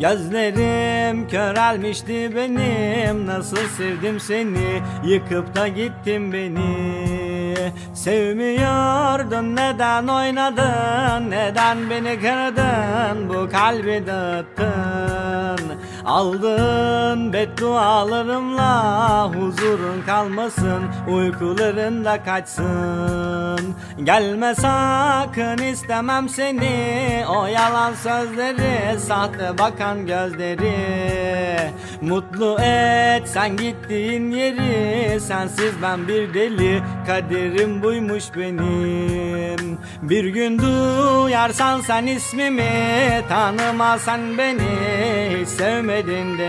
Gözlerim körelmişti benim. Nasıl sevdim seni? Yıkıp da gittin beni. Sevmiyordun. Neden oynadın? Neden beni kırdın? Bu kalbi dağıttın Aldın beddualarımla Huzurun kalmasın Uykuların da kaçsın. Gelme sakın istemem seni O yalan sözleri Sahte bakan gözleri Mutlu et sen gittiğin yeri Sensiz ben bir deli Kaderim buymuş benim Bir gün duyarsan sen ismimi Tanımasan beni Hiç sevmedin de?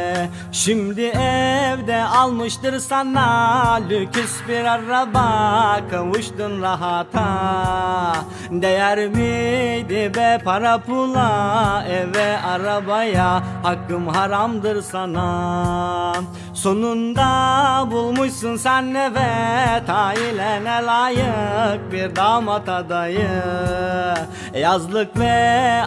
Şimdi evde almıştır sana Lüküs bir araba kavuştun rahata. Değer miydi be para pula Eve arabaya? Hakkım haramdır sana Sonunda bulmuşsun sen evet Ailene layık bir damat adayı. Yazlık ve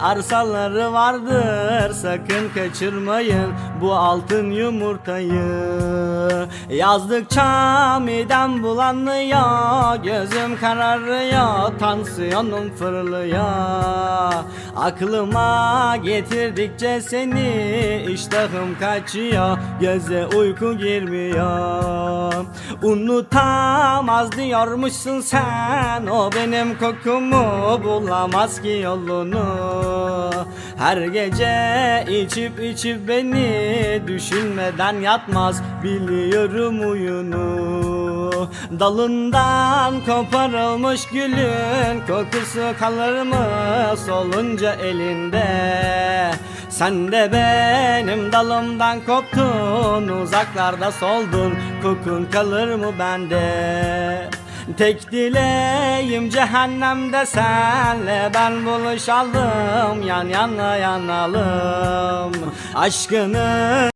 arsaları vardır. Sakın kaçırmayın bu altın yumurtayı. Yazdıkça midem bulanıyor Gözüm kararıyor Tansiyonum fırlıyor. Aklıma getirdikçe seni iştahım kaçıyor Göze uyku girmiyor. Unutamaz diyormuşsun sen. O benim kokumu bulamaz ki yolunu. Her gece içip içip beni Düşünmeden yatmaz. Biliyorum uyunu Dalından koparılmış gülün Kokusu kalır mı solunca elinde Sen de benim dalımdan koptun Uzaklarda soldun. Kokun kalır mı bende? Tek dileğim cehennemde senle. Ben buluşalım Yan yana yanalım. Aşkını